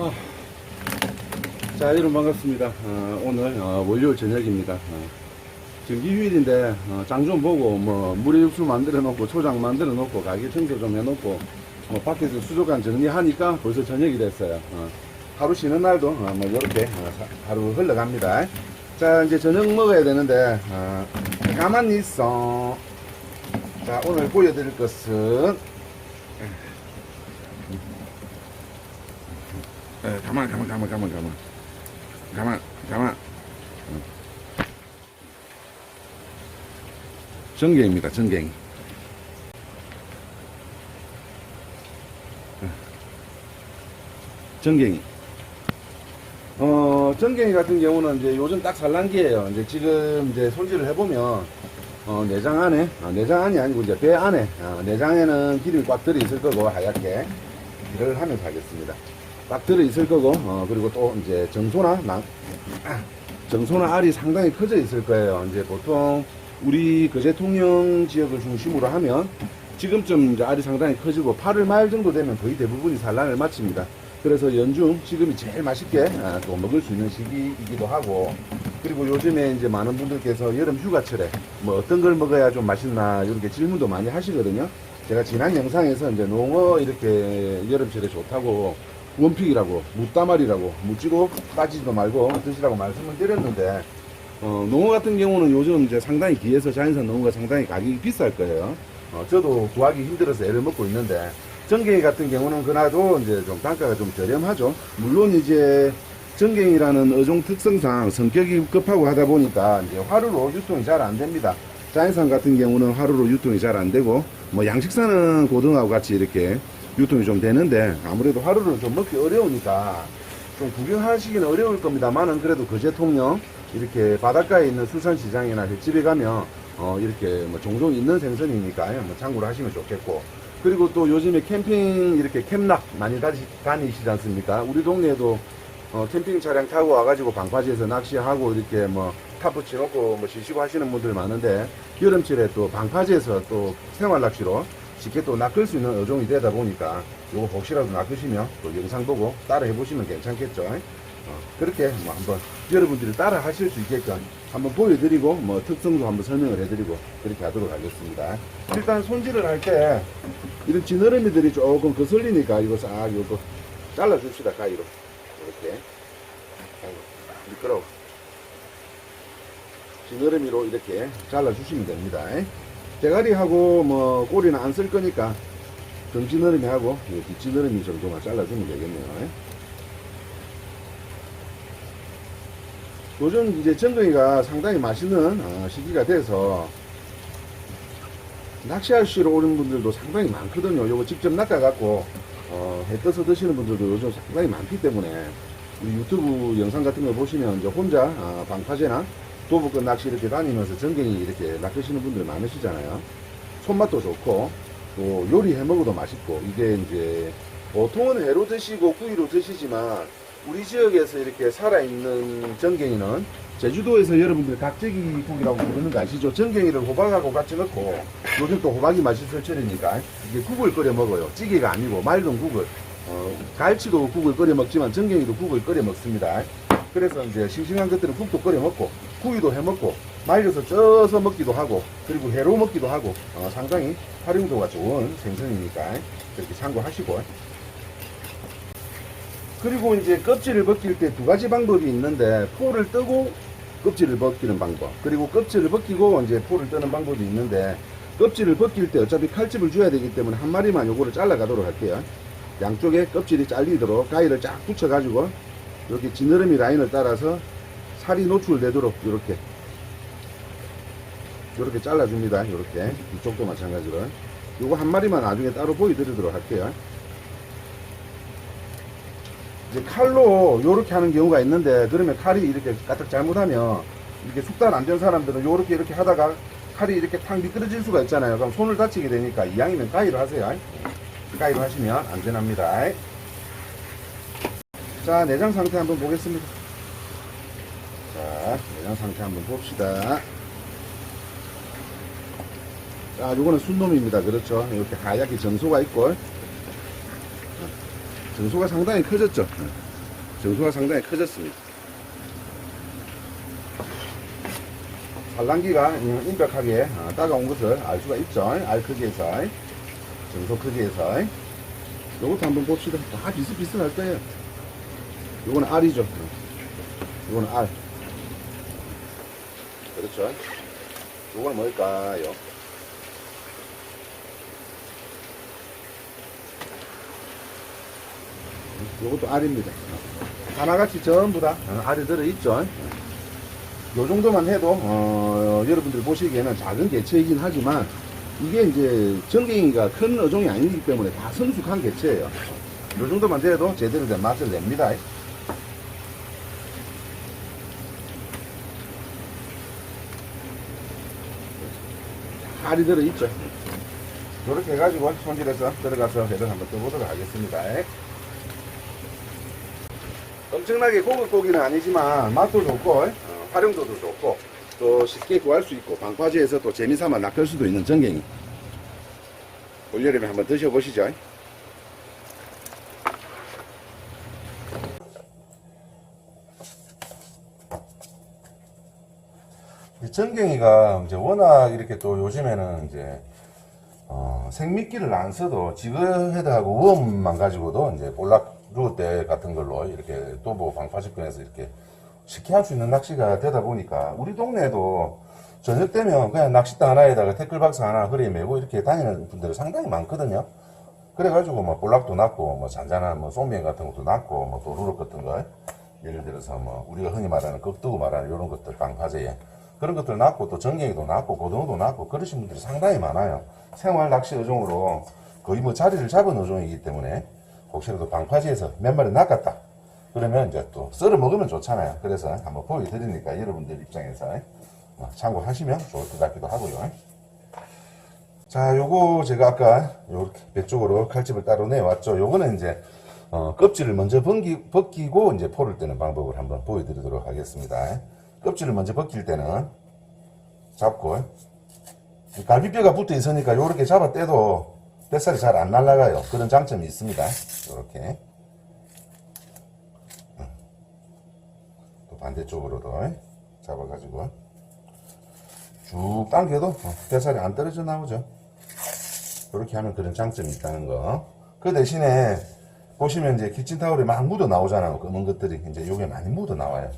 아, 자, 여러분 반갑습니다. 어, 오늘 어, 월요일 저녁입니다. 어, 지금 일요일인데 어, 장좀 보고 뭐 물에 육수 만들어 놓고 초장 만들어 놓고 가게 청소 좀 해놓고 뭐 밖에서 수족관 정리하니까 벌써 저녁이 됐어요. 어, 하루 쉬는 날도 어, 뭐 이렇게 어, 사- 하루 흘러갑니다. 자, 이제 저녁 먹어야 되는데 어, 가만히 있어. 자, 오늘 보여드릴 것은 에, 가만, 가만, 가만, 가만, 가만. 가만, 가만. 응. 전갱입니다, 전갱이. 응. 전갱이. 어, 전갱이 같은 경우는 이제 요즘 딱 산란기예요. 이제 지금 이제 손질을 해보면, 어, 내장 안에, 아, 내장 안이 아니고 이제 배 안에, 아, 내장에는 기름이 꽉 들어 있을 거고, 하얗게. 일을 하면서 하겠습니다. 딱 들어 있을 거고, 어, 그리고 또 이제 정소나, 낭, 아, 정소나 알이 상당히 커져 있을 거예요. 이제 보통 우리 그 대통령 지역을 중심으로 하면 지금쯤 이제 알이 상당히 커지고 8월 말 정도 되면 거의 대부분이 산란을 마칩니다. 그래서 연중 지금이 제일 맛있게 아, 또 먹을 수 있는 시기이기도 하고 그리고 요즘에 이제 많은 분들께서 여름 휴가철에 뭐 어떤 걸 먹어야 좀 맛있나 이렇게 질문도 많이 하시거든요. 제가 지난 영상에서 이제 농어 이렇게 여름철에 좋다고 원픽이라고 무따말이라고 묻지고 빠지지도 말고 드시라고 말씀을 드렸는데 어, 농어 같은 경우는 요즘 이제 상당히 귀해서 자연산 농어가 상당히 가격이 비쌀 거예요. 어, 저도 구하기 힘들어서 애를 먹고 있는데 전갱이 같은 경우는 그나도 이제 좀 단가가 좀 저렴하죠. 물론 이제 전갱이라는 어종 특성상 성격이 급하고 하다 보니까 이제 화루로 유통이 잘 안 됩니다. 자연산 같은 경우는 화루로 유통이 잘 안 되고 뭐 양식산은 고등하고 같이 이렇게 유통이 좀 되는데 아무래도 화루를 좀 먹기 어려우니까 좀 구경하시기는 어려울 겁니다만은 그래도 거제통령 이렇게 바닷가에 있는 수산시장이나 횟집에 가면 어 이렇게 뭐 종종 있는 생선이니까요. 뭐 참고로 하시면 좋겠고. 그리고 또 요즘에 캠핑 이렇게 캠락 많이 다니, 다니시지 않습니까? 우리 동네에도 어, 캠핑 차량 타고 와가지고 방파제에서 낚시하고 이렇게 뭐 타프 치놓고 뭐 쉬시고 하시는 분들 많은데 여름철에 또 방파제에서 또 생활 낚시로 쉽게 또 낚을 수 있는 어종이 되다 보니까 요거 혹시라도 낚으시면 또 영상 보고 따라 해보시면 괜찮겠죠. 어, 그렇게 뭐 한번 여러분들이 따라 하실 수 있게끔 한번 보여드리고 뭐 특성도 한번 설명을 해드리고 그렇게 하도록 하겠습니다. 일단 손질을 할 때 이런 지느러미들이 조금 거슬리니까 이거 싹 이거 잘라줍시다 가위로 이렇게 아이고, 미끄러워. 지느러미로 이렇게 잘라주시면 됩니다. 대가리하고 뭐 꼬리는 안 쓸 거니까 등지느러미하고 이 뒷지느러미 정도만 잘라주면 되겠네요. 요즘 이제 전갱이가 상당히 맛있는 어, 시기가 돼서 낚시하시러 오는 분들도 상당히 많거든요. 요거 직접 낚아갖고 어, 해 떠서 드시는 분들도 요즘 상당히 많기 때문에 유튜브 영상 같은 거 보시면 이제 혼자 아, 방파제나 도복근 낚시 이렇게 다니면서 전갱이 이렇게 낚으시는 분들 많으시잖아요. 손맛도 좋고 또 요리 해 먹어도 맛있고 이게 이제 보통은 회로 드시고 구이로 드시지만 우리 지역에서 이렇게 살아있는 전갱이는 제주도에서 여러분들 각재기 국이라고 부르는 거 아시죠? 전갱이를 호박하고 같이 넣고 요즘 또 호박이 맛있을 철이니까 이게 국을 끓여 먹어요. 찌개가 아니고 맑은 국을. 어, 갈치도 국을 끓여 먹지만 전갱이도 국을 끓여 먹습니다. 그래서 이제 싱싱한 것들은 국도 끓여 먹고 구이도 해 먹고 말려서 쪄서 먹기도 하고 그리고 회로 먹기도 하고 어, 상당히 활용도가 좋은 생선이니까 그렇게 참고하시고. 그리고 이제 껍질을 벗길 때 두 가지 방법이 있는데 포를 뜨고 껍질을 벗기는 방법. 그리고 껍질을 벗기고 이제 포를 뜨는 방법이 있는데 껍질을 벗길 때 어차피 칼집을 줘야 되기 때문에 한 마리만 요거를 잘라 가도록 할게요. 양쪽에 껍질이 잘리도록 가위를 쫙 붙여 가지고 이렇게 지느러미 라인을 따라서 살이 노출되도록 이렇게. 이렇게 잘라줍니다. 이렇게. 이쪽도 마찬가지로. 요거 한 마리만 나중에 따로 보여드리도록 할게요. 이제 칼로 요렇게 하는 경우가 있는데 그러면 칼이 이렇게 까딱 잘못하면 이렇게 숙달 안 된 사람들은 요렇게 이렇게 하다가 칼이 이렇게 탁 미끄러질 수가 있잖아요. 그럼 손을 다치게 되니까 이왕이면 가위로 하세요. 가위로 하시면 안전합니다. 자 내장 상태 한번 보겠습니다 자 내장 상태 한번 봅시다 자 요거는 순놈입니다 그렇죠 이렇게 하얗게 정소가 있고 정소가 상당히 커졌죠 정수가 상당히 커졌습니다. 산란기가 임백하게 어, 따가운 것을 알 수가 있죠. 알 크기에서, 정수 크기에서. 요것도 한번 봅시다. 다 비슷비슷할 거예요. 요거는 알이죠. 요거는 알. 그렇죠. 요거는 뭘까요? 요것도 알입니다. 하나같이 전부 다 어, 알이 들어있죠. 요 정도만 해도 어, 여러분들 보시기에는 작은 개체이긴 하지만 이게 이제 전갱이가 큰 어종이 아니기 때문에 다 성숙한 개체예요. 요 정도만 돼도 제대로 된 맛을 냅니다. 알이 들어있죠. 이렇게 해가지고 손질해서 들어가서 회를 한번 떠보도록 하겠습니다. 엄청나게 고급 고기는 아니지만 맛도 좋고 어, 활용도도 좋고 또 쉽게 구할 수 있고 방파제에서 또 재미삼아 낚을 수도 있는 전갱이 올여름에 한번 드셔보시죠. 전갱이가 이제 워낙 이렇게 또 요즘에는 이제 어, 생미끼를 안 써도 지그헤드하고 웜만 가지고도 이제 볼락 루어대 같은 걸로 이렇게 또뭐 방파제권에서 이렇게 쉽게 할 수 있는 낚시가 되다 보니까 우리 동네에도 저녁 되면 그냥 낚싯대 하나에다가 태클박스 하나 허리에 메고 이렇게 다니는 분들이 상당히 많거든요. 그래가지고 뭐 볼락도 낚고 뭐 잔잔한 뭐 쏨뱅 같은 것도 낚고 뭐 도루룩 같은 거 예를 들어서 뭐 우리가 흔히 말하는 꺽두고 말하는 이런 것들 방파제에 그런 것들 낚고 또 전갱이도 낚고 고등어도 낚고 그러신 분들이 상당히 많아요. 생활 낚시 어종으로 거의 뭐 자리를 잡은 어종이기 때문에 혹시라도 방파제에서 몇 마리 낚았다. 그러면 이제 또 썰어 먹으면 좋잖아요. 그래서 한번 보여드리니까 여러분들 입장에서 어, 참고하시면 좋을 것 같기도 하고요. 자, 요거 제가 아까 요렇게 배 쪽으로 칼집을 따로 내왔죠. 요거는 이제 어, 껍질을 먼저 벗기, 벗기고 이제 포를 뜨는 방법을 한번 보여드리도록 하겠습니다. 껍질을 먼저 벗길 때는 잡고 이 갈비뼈가 붙어 있으니까 요렇게 잡아 떼도 뱃살이 잘 안 날아가요. 그런 장점이 있습니다. 요렇게 또 반대쪽으로도 잡아가지고 쭉 당겨도 어, 뱃살이 안 떨어져 나오죠. 이렇게 하면 그런 장점이 있다는 거. 그 대신에 보시면 이제 키친타올에 막 묻어 나오잖아요. 검은 것들이 이제 요게 많이 묻어 나와요.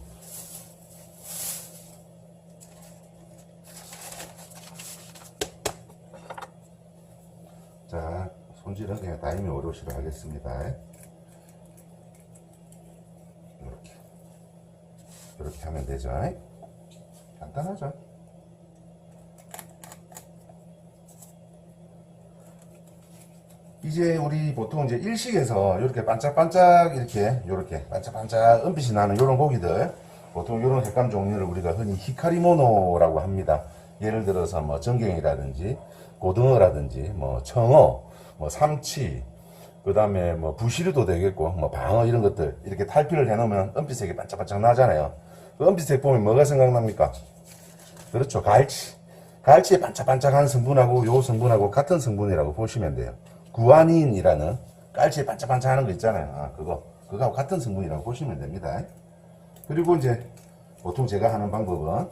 자, 손질은 그냥 다이미 오롯이로 하겠습니다. 이렇게. 이렇게 하면 되죠. 간단하죠. 이제 우리 보통 이제 일식에서 이렇게 반짝반짝 이렇게 이렇게 반짝반짝 은빛이 나는 이런 고기들 보통 이런 색감 종류를 우리가 흔히 히카리모노라고 합니다. 예를 들어서 뭐 전갱이라든지 고등어라든지 뭐 청어, 뭐 삼치, 그 다음에 뭐 부시리도 되겠고 뭐 방어 이런 것들 이렇게 탈피를 해놓으면 은빛색이 반짝반짝 나잖아요. 그 은빛색 보면 뭐가 생각납니까? 그렇죠. 갈치. 갈치의 반짝반짝한 성분하고 요 성분하고 같은 성분이라고 보시면 돼요. 구아닌이라는 깔치에 반짝반짝하는 거 있잖아요. 아, 그거. 그거하고 같은 성분이라고 보시면 됩니다. 그리고 이제 보통 제가 하는 방법은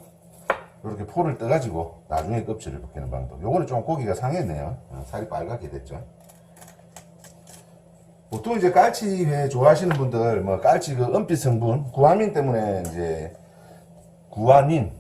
이렇게 포를 떠가지고 나중에 껍질을 벗기는 방법. 요거는 좀 고기가 상했네요. 어, 살이 빨갛게 됐죠. 보통 이제 깔치회 좋아하시는 분들, 뭐 깔치 그 은빛 성분, 구아민 때문에 이제 구아닌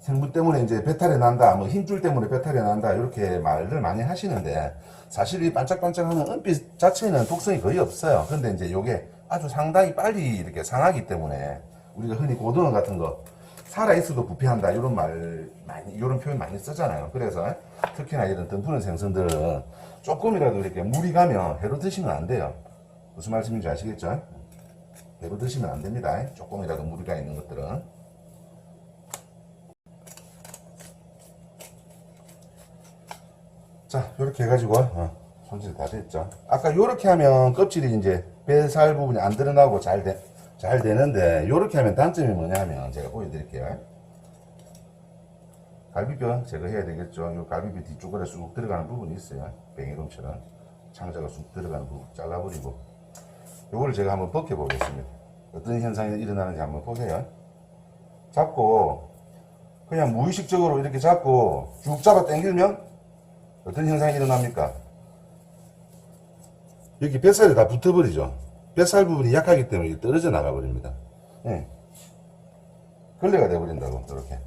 성분 때문에 이제 배탈이 난다, 뭐 힘줄 때문에 배탈이 난다, 이렇게 말을 많이 하시는데, 사실 이 반짝반짝하는 은빛 자체는 독성이 거의 없어요. 근데 이제 요게 아주 상당히 빨리 이렇게 상하기 때문에, 우리가 흔히 고등어 같은 거, 살아있어도 부패한다, 이런 말, 많이, 이런 표현 많이 쓰잖아요. 그래서 특히나 이런 덤푸는 생선들은 조금이라도 이렇게 물이 가면 회로 드시면 안 돼요. 무슨 말씀인지 아시겠죠? 회로 드시면 안 됩니다. 조금이라도 물이 가 있는 것들은. 자, 이렇게 해가지고 어, 손질 다 됐죠. 아까 이렇게 하면 껍질이 이제 배살 부분이 안 드러나고 잘 돼, 잘 되는데 이렇게 하면 단점이 뭐냐면 제가 보여드릴게요. 갈비뼈 제거해야 되겠죠. 이 갈비뼈 뒤쪽으로 쑥 들어가는 부분이 있어요. 뱅이돔처럼 창자가 쑥 들어가는 부분 잘라버리고 요거를 제가 한번 벗겨 보겠습니다. 어떤 현상이 일어나는지 한번 보세요. 잡고 그냥 무의식적으로 이렇게 잡고 쭉 잡아 당기면 어떤 현상이 일어납니까? 여기 뱃살이 다 붙어버리죠. 뱃살 부분이 약하기 때문에 떨어져 나가 버립니다. 예. 걸레가 돼버린다고 이렇게.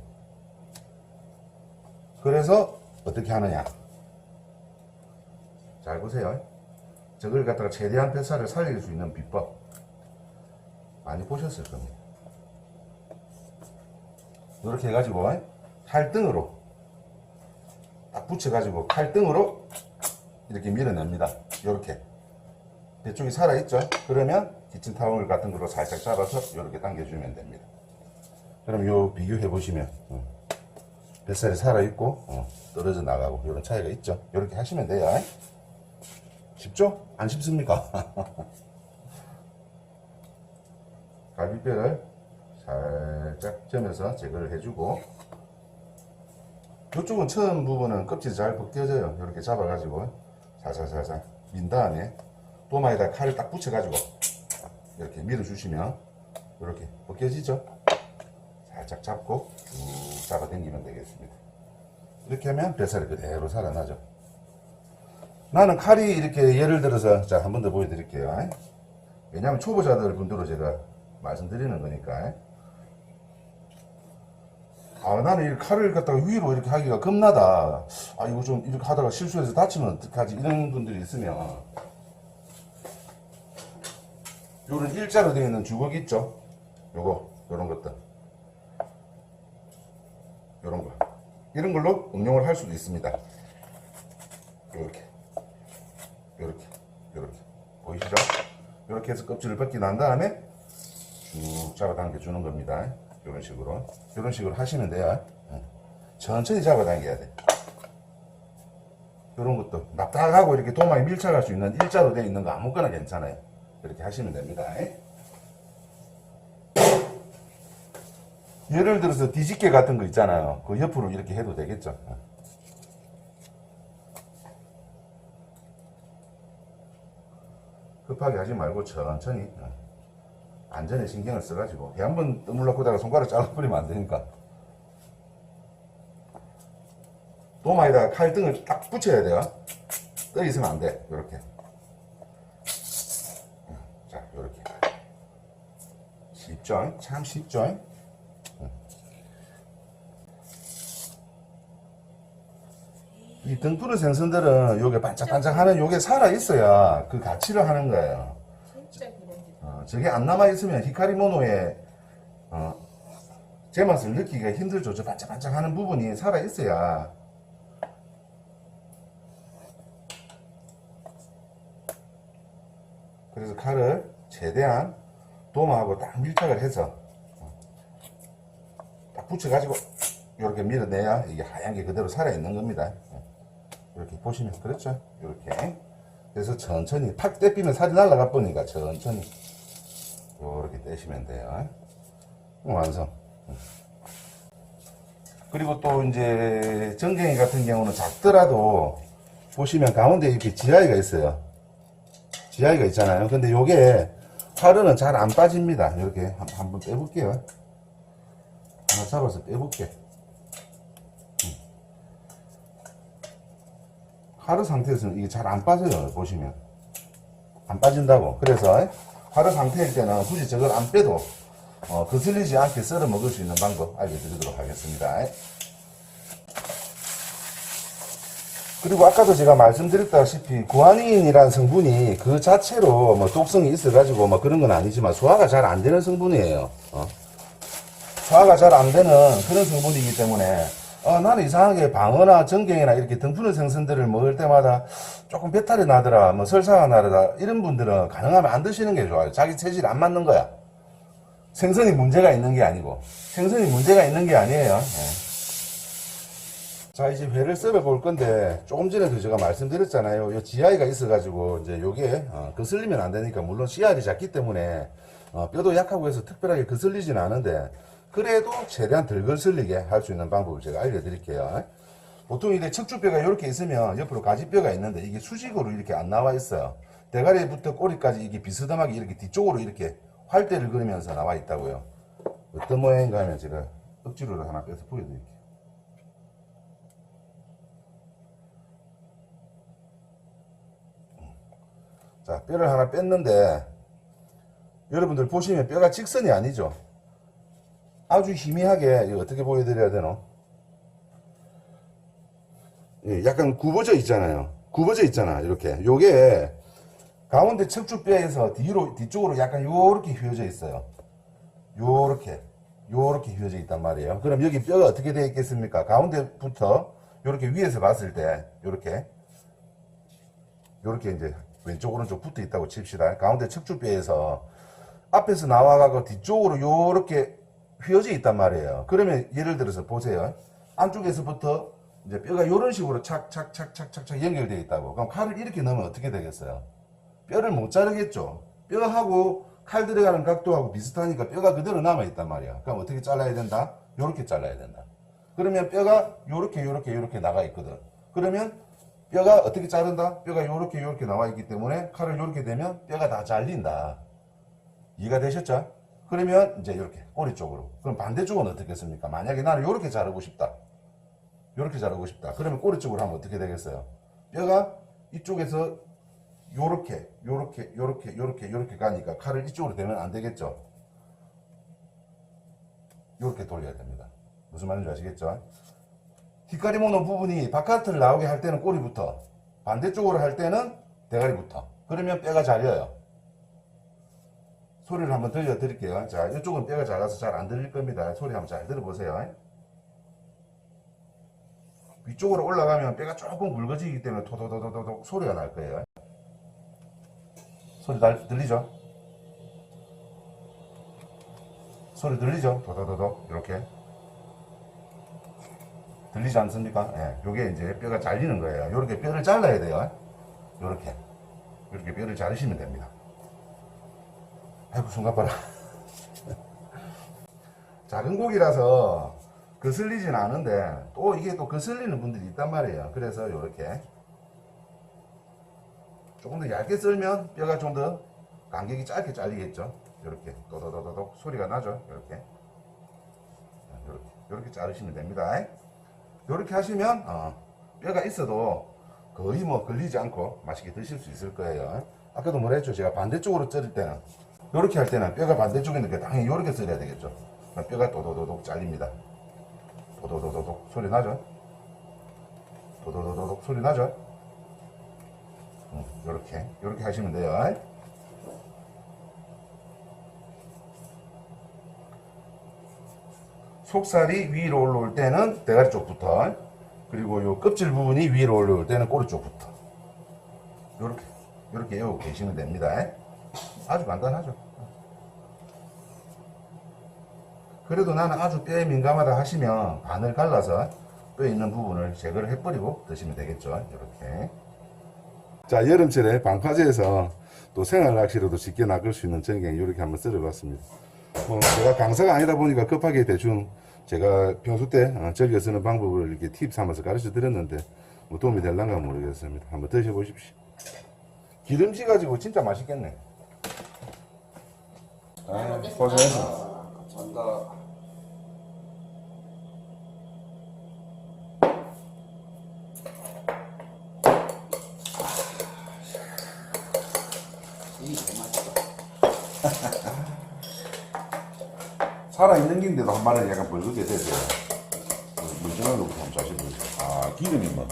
그래서 어떻게 하느냐? 잘 보세요. 저걸 갖다가 최대한 뱃살을 살릴 수 있는 비법 많이 보셨을 겁니다. 이렇게 해가지고 칼등으로 딱 붙여가지고 칼등으로 이렇게 밀어냅니다. 이렇게 배쪽이 살아있죠? 그러면 키친타월 같은 걸로 살짝 잡아서 이렇게 당겨주면 됩니다. 그럼 요 비교해 보시면 어, 뱃살이 살아있고 어, 떨어져 나가고 이런 차이가 있죠? 이렇게 하시면 돼요. 쉽죠? 안 쉽습니까? 갈비뼈를 살짝 점여서 제거를 해주고 이쪽은 처음 부분은 껍질이 잘 벗겨져요. 이렇게 잡아가지고 살살살살 민 다음에 도마에다 칼을 딱 붙여가지고 이렇게 밀어주시면 이렇게 벗겨지죠. 살짝 잡고 쭉 잡아당기면 되겠습니다. 이렇게 하면 뱃살이 그대로 살아나죠. 나는 칼이 이렇게 예를 들어서 자 한 번 더 보여드릴게요. 왜냐하면 초보자들 분들로 제가 말씀드리는 거니까. 아 나는 이 칼을 갖다가 위로 이렇게 하기가 겁나다. 아 이거 좀 이렇게 하다가 실수해서 다치면 어떡하지 이런 분들이 있으면 요런 일자로 되어 있는 주걱 있죠? 요거 요런 것들 요런 거 이런 걸로 응용을 할 수도 있습니다. 요렇게 요렇게 요렇게 보이시죠? 요렇게 해서 껍질을 벗기 난 다음에 쭉 잡아당겨 주는 겁니다. 이런 식으로 이런 식으로 하시면 돼요. 응. 천천히 잡아당겨야 돼. 이런 것도 납작하고 이렇게 도마에 밀착할 수 있는 일자로 되어 있는 거 아무거나 괜찮아요. 이렇게 하시면 됩니다. 예를 들어서 뒤집개 같은 거 있잖아요. 그 옆으로 이렇게 해도 되겠죠. 응. 급하게 하지 말고 천천히 응. 안전에 신경을 써가지고 배 한번 떠물럭하다가 손가락 잘라버리면 안 되니까 도마에다가 칼등을 딱 붙여야 돼요 떠 있으면 안돼 요렇게 10절, 30절. 이 등푸른 생선들은 요게 반짝반짝하는 요게 살아있어야 그 가치를 하는 거예요. 어, 저게 안 남아있으면 히카리모노의 어, 제맛을 느끼기가 힘들죠. 저 반짝반짝하는 부분이 살아있어야 그래서 칼을 최대한 도마하고 딱 밀착을 해서 어, 딱 붙여가지고 이렇게 밀어내야 이게 하얀 게 그대로 살아있는 겁니다. 어, 이렇게 보시면 그렇죠? 이렇게 그래서 천천히 팍 떼비면 살이 날라가 버니까 천천히 이렇게 떼시면 돼요. 완성. 그리고 또 이제 전갱이 같은 경우는 작더라도 보시면 가운데 이렇게 지하이가 있어요. 지하이가 있잖아요. 근데 요게 화르는 잘안 빠집니다. 이렇게 한- 한번 빼볼게요. 하나 잡아서 빼볼게. 음. 화르 상태에서는 이게 잘 안 빠져요. 보시면. 안 빠진다고. 그래서 화르 상태일 때는 굳이 저걸 안 빼도 어, 거슬리지 않게 썰어 먹을 수 있는 방법 알려드리도록 하겠습니다. 그리고 아까도 제가 말씀드렸다시피 구아닌이라는 성분이 그 자체로 뭐 독성이 있어가지고 뭐 그런 건 아니지만 소화가 잘 안 되는 성분이에요. 어. 소화가 잘 안 되는 그런 성분이기 때문에 어, 나는 이상하게 방어나 전갱이나 이렇게 등푸른 생선들을 먹을 때마다 조금 배탈이 나더라, 뭐 설사가 나더라 이런 분들은 가능하면 안 드시는 게 좋아요. 자기 체질이 안 맞는 거야. 생선이 문제가 있는 게 아니고 생선이 문제가 있는 게 아니에요. 예. 자 이제 회를 썰어 볼 건데 조금 전에도 제가 말씀드렸잖아요. 요 지하이가 있어 가지고 이제 요게 어, 거슬리면 안 되니까 물론 씨알이 작기 때문에 어, 뼈도 약하고 해서 특별하게 거슬리진 않은데 그래도 최대한 덜 거슬리게 할 수 있는 방법을 제가 알려드릴게요. 보통 이제 척추뼈가 이렇게 있으면 옆으로 가지뼈가 있는데 이게 수직으로 이렇게 안 나와 있어요. 대가리부터 꼬리까지 이게 비스듬하게 이렇게 뒤쪽으로 이렇게 활대를 그리면서 나와 있다고요. 어떤 모양인가 하면 제가 억지로 하나 빼서 보여드릴게요. 자, 뼈를 하나 뺐는데 여러분들 보시면 뼈가 직선이 아니죠. 아주 희미하게 어떻게 보여드려야 되노? 예, 약간 굽어져 있잖아요. 굽어져 있잖아. 이렇게. 요게 가운데 척추뼈에서 뒤로 뒤쪽으로 약간 요렇게 휘어져 있어요. 요렇게 요렇게 휘어져 있단 말이에요. 그럼 여기 뼈가 어떻게 되어 있겠습니까? 가운데부터 요렇게 위에서 봤을 때 요렇게 요렇게 이제 왼쪽 오른쪽 붙어 있다고 칩시다. 가운데 척추뼈에서 앞에서 나와가고 뒤쪽으로 요렇게 휘어져 있단 말이에요. 그러면 예를 들어서 보세요. 안쪽에서부터 이제 뼈가 요런 식으로 착착착착착착 연결되어 있다고. 그럼 칼을 이렇게 넣으면 어떻게 되겠어요? 뼈를 못 자르겠죠. 뼈하고 칼 들어가는 각도하고 비슷하니까 뼈가 그대로 남아 있단 말이야. 그럼 어떻게 잘라야 된다? 요렇게 잘라야 된다. 그러면 뼈가 요렇게 요렇게 요렇게 나가 있거든. 그러면 뼈가 어떻게 자른다? 뼈가 요렇게 요렇게 나와 있기 때문에 칼을 요렇게 대면 뼈가 다 잘린다. 이해가 되셨죠? 그러면 이제 이렇게 꼬리 쪽으로. 그럼 반대쪽은 어떻겠습니까? 만약에 나는 요렇게 자르고 싶다. 요렇게 자르고 싶다. 그러면 꼬리 쪽으로 하면 어떻게 되겠어요? 뼈가 이쪽에서 요렇게 요렇게 요렇게 요렇게 요렇게 가니까 칼을 이쪽으로 대면 안 되겠죠? 요렇게 돌려야 됩니다. 무슨 말인지 아시겠죠? 뒷가리 모는 부분이 바깥을 나오게 할 때는 꼬리부터 반대쪽으로 할 때는 대가리부터 그러면 뼈가 잘려요. 소리를 한번 들려드릴게요. 자, 이쪽은 뼈가 작아서 잘 안 들릴 겁니다. 소리 한번 잘 들어보세요. 위쪽으로 올라가면 뼈가 조금 굵어지기 때문에 토도도도도도 소리가 날 거예요. 소리 날, 들리죠? 소리 들리죠? 도도도도 이렇게 들리지 않습니까? 예, 요게 이제 뼈가 잘리는 거예요. 요렇게 뼈를 잘라야 돼요. 요렇게 이렇게 뼈를 자르시면 됩니다. 아이고 순간 봐라. 작은 고기라서 거슬리진 않은데 또 이게 또 거슬리는 분들이 있단 말이에요. 그래서 요렇게 조금 더 얇게 썰면 뼈가 좀 더 간격이 짧게 잘리겠죠. 이렇게 도도도도도 소리가 나죠. 이렇게 이렇게 이렇게 자르시면 됩니다. 이렇게 하시면 어, 뼈가 있어도 거의 뭐 걸리지 않고 맛있게 드실 수 있을 거예요. 아까도 뭐라 했죠? 제가 반대쪽으로 썰을 때는 이렇게 할 때는 뼈가 게 당연히 이렇게 썰어야 되겠죠. 뼈가 도도도독 잘립니다. 도도도도독 소리 나죠? 도도도도독 소리 나죠? 이렇게 이렇게 하시면 돼요. 속살이 위로 올라올 때는 대가리 쪽부터 그리고 요 껍질 부분이 위로 올라올 때는 꼬리 쪽부터 이렇게 이렇게 외우고 계시면 됩니다. 아주 간단하죠. 그래도 나는 아주 뼈에 민감하다 하시면 반을 갈라서 뼈에 있는 부분을 제거를 해버리고 드시면 되겠죠. 이렇게. 자, 여름철에 방파제에서 또 생활 낚시로도 쉽게 낚을 수 있는 전갱 이렇게 한번 썰어봤습니다. 뭐 제가 강사가 아니다 보니까 급하게 대충 제가 평소 때 어, 즐겨 쓰는 방법을 이렇게 팁 삼아서 가르쳐 드렸는데 뭐 도움이 될란가 모르겠습니다. 한번 드셔보십시오. 기름지 가지고 진짜 맛있겠네. 아, 고생했어. 감사합니다. 이게 제일 맛있다. 살아있는 긴데도 한 마리 약간 벌겋게 돼서 물정한 것부터 한번 다시 보세요. 아, 기름이 뭐.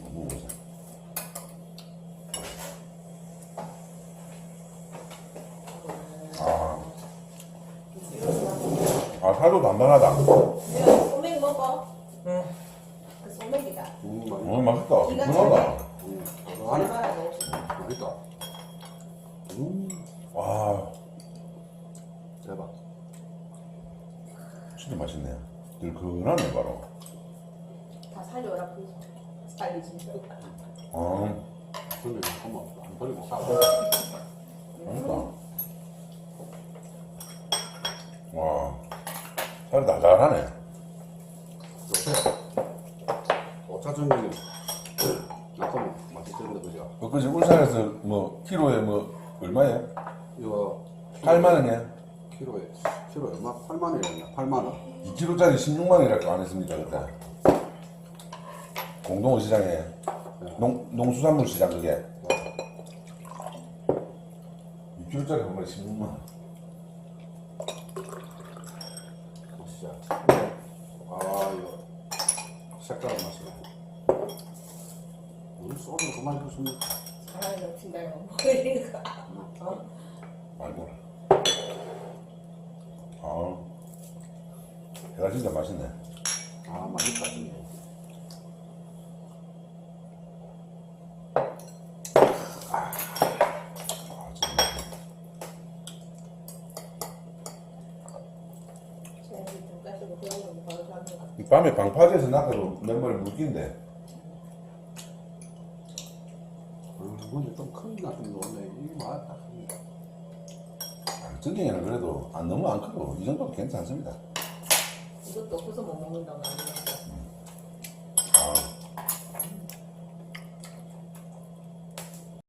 먹어보세요. 아, 아, 살도 단단하다. 소맥 먹어. 응. 그 소맥이다. 음, 맛있다. 기가 시원하다. 음, 안에 얼마나 넣었어? 맛있다. 음, 와, 대박. 진짜 맛있네. 들큰하네, 바로. 다 살려라 그 살리지. 아, 근데 한번 안 버리고 싸워. 맛있다. 와, 살이 달달하네. 전쟁이 약간 맛있어. 있던데, 그죠? 어, 그지 울산에서 뭐 키로에 뭐 얼마예요? 이거 8만 원이야. 키로에 키로 얼마? 8만 원이었나? 8만 원. 2kg짜리 16만 원이라고 안 했습니까 그때? 공동어 시장에 농 농수산물 시장 그게 2kg짜리 한 마리 16만 원. 진짜. 아 이거 색깔은 맛이 네. 우리 소주 그만 주시면 사랑이 넘친다 이거 먹으니까 어? 말고. 아, 해가 진짜 맛있네. 아 맛있다 진짜. 아, 진짜. 쟤네들 좀 가지고 그런 거 바로 사는 거 같아 이 밤에 방파제에서 나가도 맨발에 물긴데. 아 근데 좀큰 나좀 넣었네. 이게 맛다. 아, 전갱이는 그래도 안 너무 안 크고 이 정도도 괜찮습니다. 이것도 없어서 못 먹는다고 하는